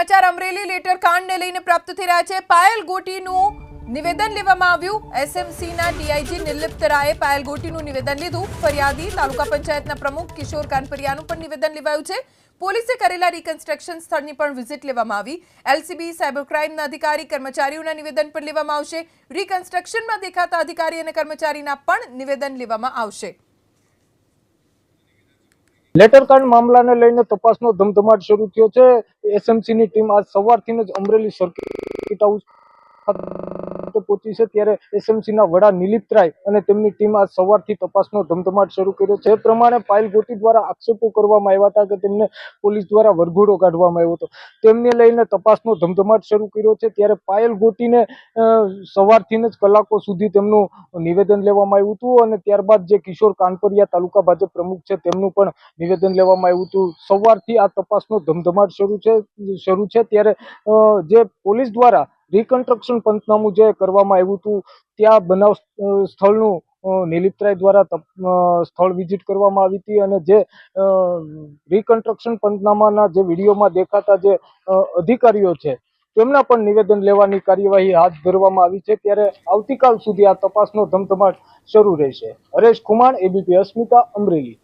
સમાચાર અમરેલી લેટર કાંડને લઈને પ્રાપ્ત થઈ રહ્યા છે. પાયલ ગોટીનું નિવેદન લેવામાં આવ્યું. એસએમસીના ડીઆઈજી નિર્લિપ્ત રાયે પાયલ ગોટીનું નિવેદન લીધું. ફરિયાદી તાલુકા પંચાયતના પ્રમુખ કિશોર કાનપરિયાનું પણ નિવેદન લેવાયું છે. પોલીસે કરેલા રિકન્સ્ટ્રક્શન સ્થળની પણ વિઝિટ લેવામાં આવી. એલસીબી સાયબર ક્રાઇમના અધિકારી, કર્મચારીઓના નિવેદન પણ લેવામાં આવશે. રિકન્સ્ટ્રક્શનમાં દેખાતા અધિકારી અને કર્મચારીના પણ નિવેદન લેવામાં આવશે. લેટરકાંડ મામલાને લઈને તપાસનો ધમધમાટ શરૂ થયો છે. એસએમસી ની ટીમ આજ સવારથી જ અમરેલી સર્કિટ હાઉસ પહોંચી છે ત્યારે એસએમસી ના વડા નિલીપ રાય અને તેમની ટીમ આ સવારથી તપાસનો ધમધમાટ શરૂ કર્યો છે. એ પ્રમાણે પાયલ ગોટી દ્વારા આક્ષેપો કરવામાં આવ્યા હતા કે તેમને પોલીસ દ્વારા વરઘોડો કાઢવામાં આવ્યો હતો. તેમને લઈને તપાસનો ધમધમાટ શરૂ કર્યો છે ત્યારે પાયલ ગોટીને સવારથી જ કલાકો સુધી તેમનું નિવેદન લેવામાં આવ્યું હતું અને ત્યારબાદ જે કિશોર કાનપરિયા તાલુકા ભાજપ પ્રમુખ છે તેમનું પણ નિવેદન લેવામાં આવ્યું હતું. સવારથી આ તપાસનો ધમધમાટ શરૂ છે શરૂ છે ત્યારે જે પોલીસ દ્વારા રિકન્સ્ટ્રક્શન પંચનામું જે કરવામાં આવ્યું હતું ત્યાં બનાવ સ્થળનું અ, નિલીપરાય દ્વારા સ્થળ વિઝિટ કરવામાં આવી હતી અને જે રિકન્સ્ટ્રક્શન પંચનામાના જે વિડીયોમાં દેખાતા જે અધિકારીઓ છે તેમના પણ નિવેદન લેવાની કાર્યવાહી હાથ ધરવામાં આવી છે. ત્યારે આવતીકાલ સુધી આ તપાસનો ધમધમાટ શરૂ રહેશે. હરેશ કુમાર એબીપી અસ્મિતા અમરેલી.